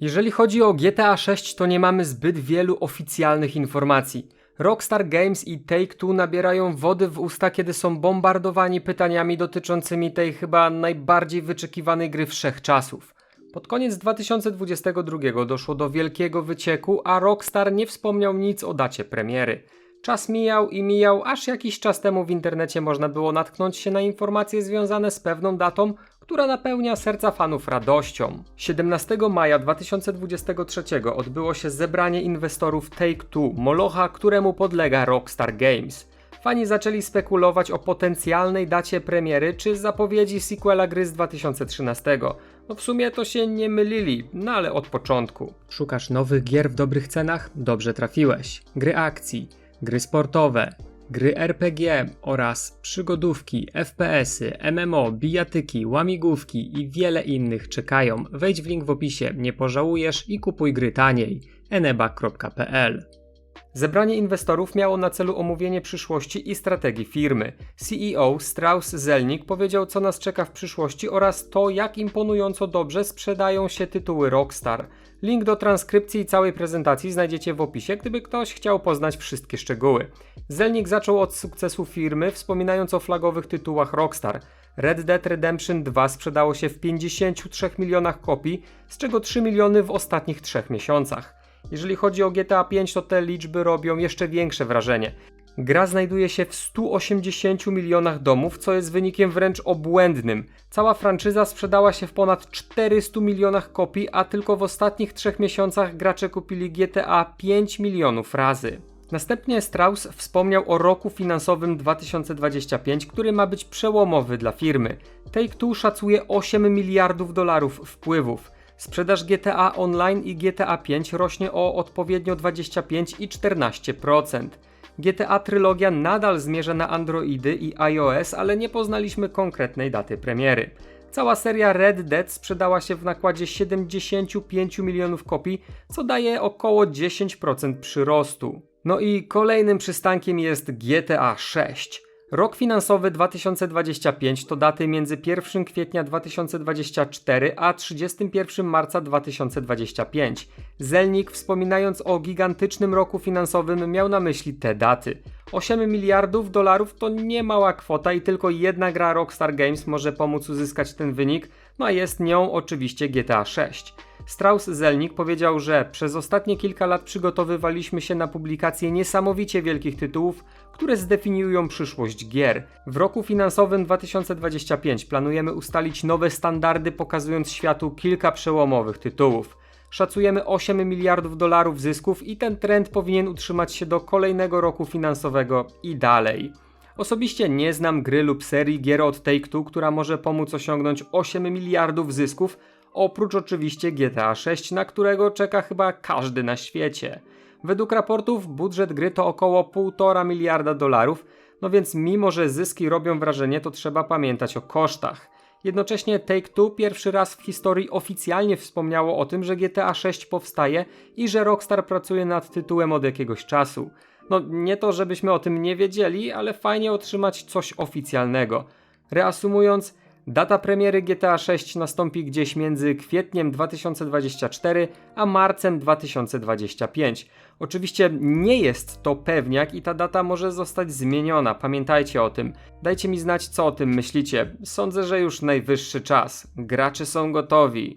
Jeżeli chodzi o GTA 6, to nie mamy zbyt wielu oficjalnych informacji. Rockstar Games i Take-Two nabierają wody w usta, kiedy są bombardowani pytaniami dotyczącymi tej chyba najbardziej wyczekiwanej gry wszechczasów. Pod koniec 2022 doszło do wielkiego wycieku, a Rockstar nie wspomniał nic o dacie premiery. Czas mijał i mijał, aż jakiś czas temu w internecie można było natknąć się na informacje związane z pewną datą, która napełnia serca fanów radością. 17 maja 2023 odbyło się zebranie inwestorów Take-Two, molocha, któremu podlega Rockstar Games. Fani zaczęli spekulować o potencjalnej dacie premiery czy zapowiedzi sequela gry z 2013. No w sumie to się nie mylili, no ale od początku. Szukasz nowych gier w dobrych cenach? Dobrze trafiłeś. Gry akcji, gry sportowe, gry RPG oraz przygodówki, FPS-y, MMO, bijatyki, łamigłówki i wiele innych czekają. Wejdź w link w opisie, nie pożałujesz i kupuj gry taniej. eneba.pl Zebranie inwestorów miało na celu omówienie przyszłości i strategii firmy. CEO Strauss Zelnick powiedział, co nas czeka w przyszłości oraz to, jak imponująco dobrze sprzedają się tytuły Rockstar. Link do transkrypcji i całej prezentacji znajdziecie w opisie, gdyby ktoś chciał poznać wszystkie szczegóły. Zelnick zaczął od sukcesu firmy, wspominając o flagowych tytułach Rockstar. Red Dead Redemption 2 sprzedało się w 53 milionach kopii, z czego 3 miliony w ostatnich 3 miesiącach. Jeżeli chodzi o GTA 5, to te liczby robią jeszcze większe wrażenie. Gra znajduje się w 180 milionach domów, co jest wynikiem wręcz obłędnym. Cała franczyza sprzedała się w ponad 400 milionach kopii, a tylko w ostatnich trzech miesiącach gracze kupili GTA 5 milionów razy. Następnie Strauss wspomniał o roku finansowym 2025, który ma być przełomowy dla firmy. Take-Two szacuje 8 miliardów dolarów wpływów. Sprzedaż GTA Online i GTA 5 rośnie o odpowiednio 25 i 14%. GTA Trylogia nadal zmierza na Androidy i iOS, ale nie poznaliśmy konkretnej daty premiery. Cała seria Red Dead sprzedała się w nakładzie 75 milionów kopii, co daje około 10% przyrostu. No i kolejnym przystankiem jest GTA 6. Rok finansowy 2025 to daty między 1 kwietnia 2024 a 31 marca 2025. Zelnik wspominając o gigantycznym roku finansowym miał na myśli te daty. 8 miliardów dolarów to nie mała kwota i tylko jedna gra Rockstar Games może pomóc uzyskać ten wynik, no a jest nią oczywiście GTA 6. Strauss Zelnik powiedział, że przez ostatnie kilka lat przygotowywaliśmy się na publikację niesamowicie wielkich tytułów, które zdefiniują przyszłość gier. W roku finansowym 2025 planujemy ustalić nowe standardy, pokazując światu kilka przełomowych tytułów. Szacujemy 8 miliardów dolarów zysków i ten trend powinien utrzymać się do kolejnego roku finansowego i dalej. Osobiście nie znam gry lub serii gier od Take-Two, która może pomóc osiągnąć 8 miliardów zysków, oprócz oczywiście GTA 6, na którego czeka chyba każdy na świecie. Według raportów budżet gry to około 1,5 miliarda dolarów, no więc mimo, że zyski robią wrażenie, to trzeba pamiętać o kosztach. Jednocześnie Take-Two pierwszy raz w historii oficjalnie wspomniało o tym, że GTA 6 powstaje i że Rockstar pracuje nad tytułem od jakiegoś czasu. No nie to, żebyśmy o tym nie wiedzieli, ale fajnie otrzymać coś oficjalnego. Reasumując, Data premiery GTA 6 nastąpi gdzieś między kwietniem 2024 a marcem 2025. Oczywiście nie jest to pewniak i ta data może zostać zmieniona, pamiętajcie o tym. Dajcie mi znać, co o tym myślicie. Sądzę, że już najwyższy czas. Gracze są gotowi.